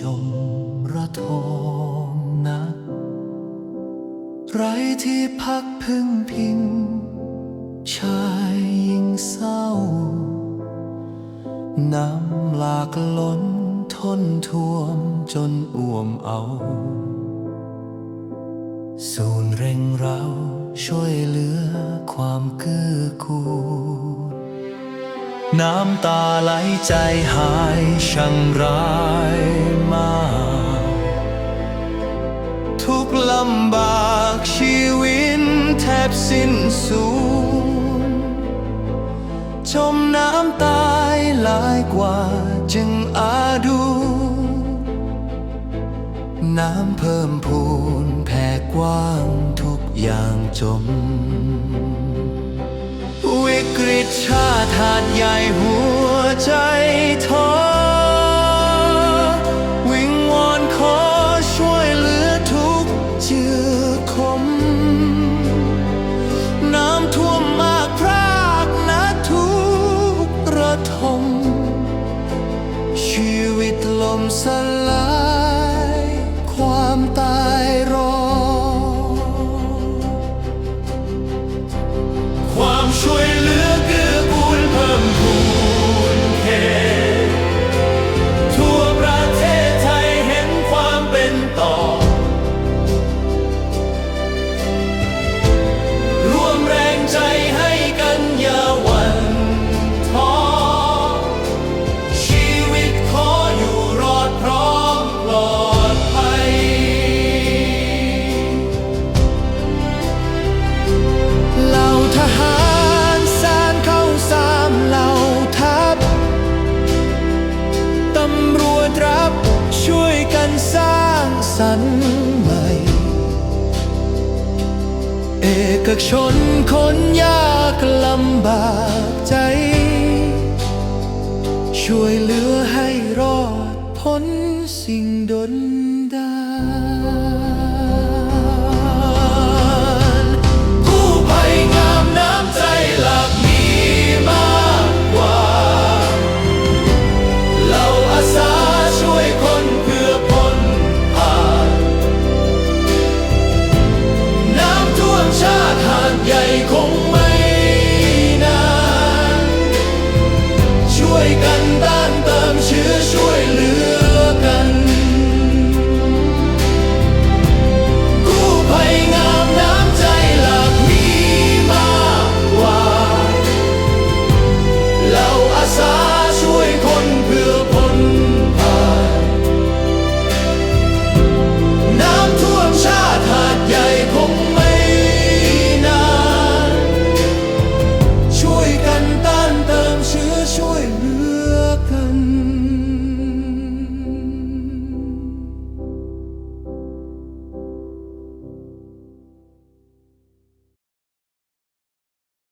จมระทมนักไรที่พักพึ่งพิง ชายยิ่งเศร้า น้ำหลากล้นทนท่วมจนอ่วมเอาศูนย์เร่งเราช่วยเหลือความเกื้อกูล น้ำตาไหลใจหายช่างร้ายมาก ทุกลำบากชีวิตแทบสิ้นสูญจมน้ำตายหลายกว่าจึงอาดู น้ำเพิ่มพูนแผ่กว้างทุกอย่างจม ชาติหาดใหญ่หัวใจท้อวิงวอนขอช่วยเหลือทุกเจือคม น้ำท่วมมากพรากนาทุกระทม ชีวิตลมสลายความตาย กชนคนยากลำบากใจ ช่วยเหลือให้รอดพ้นสิ่งดนดาน น้ำ